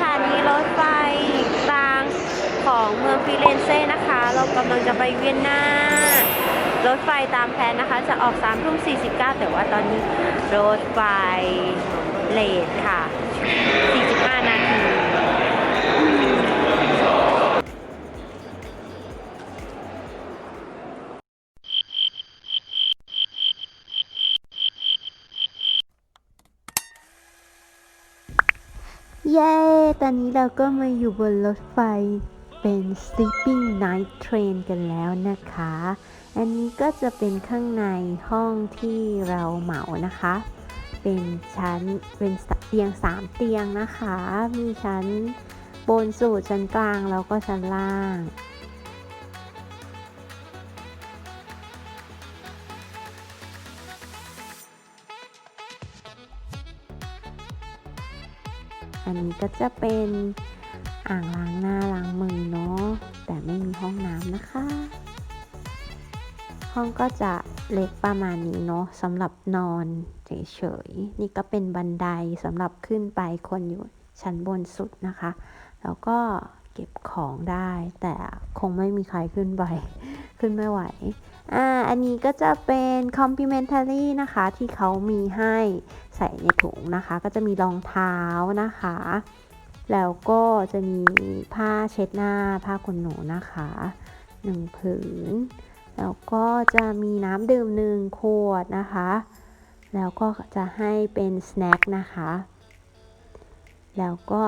ถานีรถไฟกลางของเมืองฟิเรนเซ่นะคะ เรากำลังจะไปเวียนนารถไฟตามแผนนะคะ จะออก3ทุ่ม49 แต่ว่าตอนนี้รถไฟเลทค่ะ เย้ ตอนนี้เราก็มาอยู่บนรถไฟเป็น sleeping night train กันแล้วนะคะ อันนี้ก็จะเป็นข้างในห้องที่เราเหมานะคะ เป็นชั้นเป็นเตียง 3 เตียงนะคะ มีชั้นบนสุดชั้นกลางแล้วก็ชั้นล่าง อันนี้ก็จะเป็นอ่างล้างหน้าล้างมือเนาะแต่ไม่มีห้องน้ำนะคะ ห้องก็จะเล็กประมาณนี้เนาะสำหรับนอนเฉยๆนี่ก็เป็นบันไดสำหรับขึ้นไปคนอยู่ชั้นบนสุดนะคะ แล้วก็เก็บของได้ แต่คงไม่มีใครขึ้นไป ขึ้นไม่ไหว อ่า อันนี้ก็จะเป็น complimentary นะคะ ที่เขามีให้ใส่ในถุงนะคะ ก็จะมีรองเท้านะคะ แล้วก็จะมีผ้าเช็ดหน้า ผ้าขนหนูนะคะหนึ่งผืน แล้วก็จะมีน้ำดื่มหนึ่งขวดนะคะ แล้วก็จะให้เป็นสแน็คนะคะ แล้วก็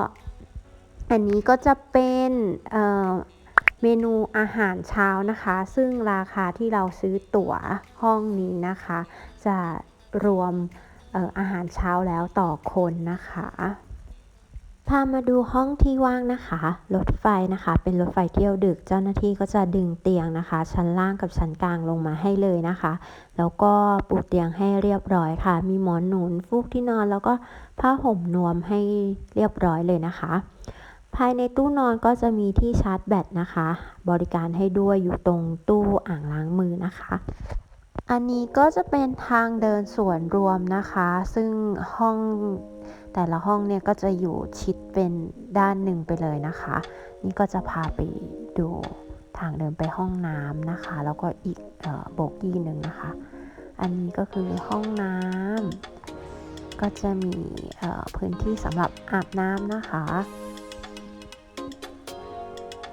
อันนี้ก็จะเป็น เมนูอาหารเช้านะคะ ซึ่งราคาที่เราซื้อตั๋วห้องนี้นะคะ จะรวมอออาหารเช้าแล้วต่อคนนะคะ พามาดูห้องที่ว่างนะคะ รถไฟนะคะ เป็นรถไฟเที่ยวดึก เจ้าหน้าที่ก็จะดึงเตียงนะคะ ชั้นล่างกับชั้นกลางลงมาให้เลยนะคะ แล้วก็ปูเตียงให้เรียบร้อยค่ะ มีหมอนหนุนฟูกที่นอน แล้วก็ผ้าห่มนวมให้เรียบร้อยเลยนะคะ ภายในตู้นอนก็จะมีที่ชาร์จแบตนะคะ บริการให้ด้วยอยู่ตรงตู้อ่างล้างมือนะคะ อันนี้ก็จะเป็นทางเดินส่วนรวมนะคะ ซึ่งห้องแต่ละห้องเนี่ยก็จะอยู่ชิดเป็นด้านหนึ่งไปเลยนะคะ นี่ก็จะพาไปดูทางเดินไปห้องน้ำนะคะ แล้วก็อีกอโบกี้หนึ่งนะคะ อันนี้ก็คือห้องน้ำก็จะมีพื้นที่สำหรับอาบน้ำนะคะ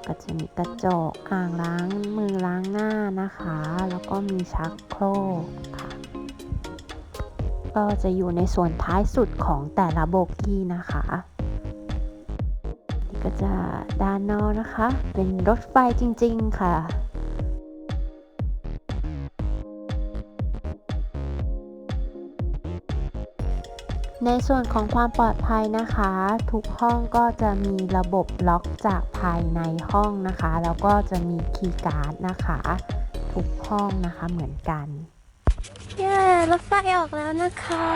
ก็จะมีกระจกอ่างล้างมือล้างหน้านะคะ แล้วก็มีชักโครกค่ะ ก็จะอยู่ในส่วนท้ายสุดของแต่ละโบกี้นะคะ นี่ก็จะด้านนอกนะคะ เป็นรถไฟจริงๆค่ะ ในส่วนของความปลอดภัยนะคะ ทุกห้องก็จะมีระบบล็อกจากภายในห้องนะคะ แล้วก็จะมีคีย์การ์ดนะคะ ทุกห้องนะคะเหมือนกัน เย้รถไฟออกแล้วนะคะ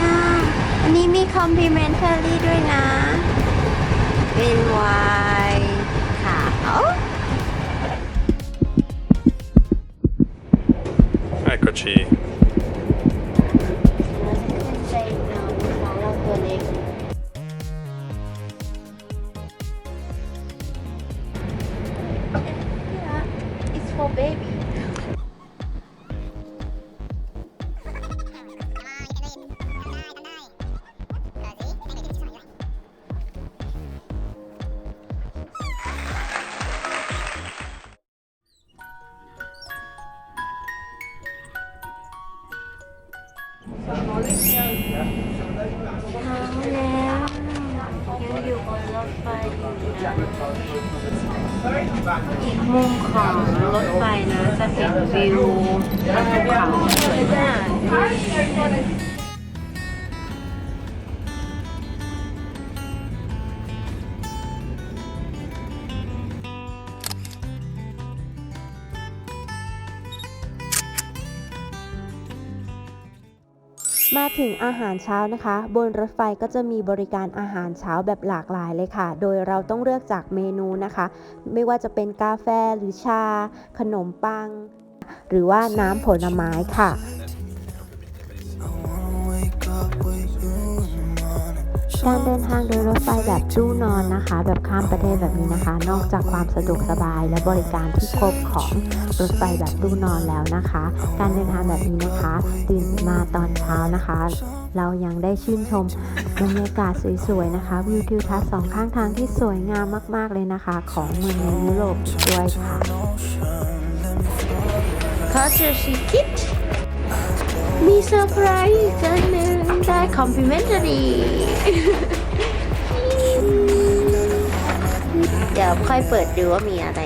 อ่าอันนี้มี complimentary ด้วยนะ เป็นไวน์ขาว Eccoci. beautiful baby. มุมของรถไฟนะ จะเห็นวิวภูเขาสวยมาก มาถึงอาหารเช้านะคะ บนรถไฟก็จะมีบริการอาหารเช้าแบบหลากหลายเลยค่ะ โดยเราต้องเลือกจากเมนูนะคะ ไม่ว่าจะเป็นกาแฟหรือชา ขนมปัง หรือว่าน้ำผลไม้ค่ะ การเดินทางโดยรถไฟแบบตู้นอนนะคะ แบบข้ามประเทศแบบนี้นะคะ นอกจากความสะดวกสบายและบริการที่ครบของรถไฟแบบตู้นอนแล้วนะคะ การเดินทางแบบนี้นะคะตื่นมาตอนเช้านะคะ เรายังได้ชื่นชมบรรยากาศสวยๆนะคะวิวทิวทัศน์สองข้างทางที่สวยงามมากๆเลยนะคะ ของเมืองในยุโรปด้วยค่ะ Culture Sheet มีเซอร์ไพรส์กันหนึ่งได้ complimentary เดี๋ยวค่อยเปิดดูว่ามีอะไร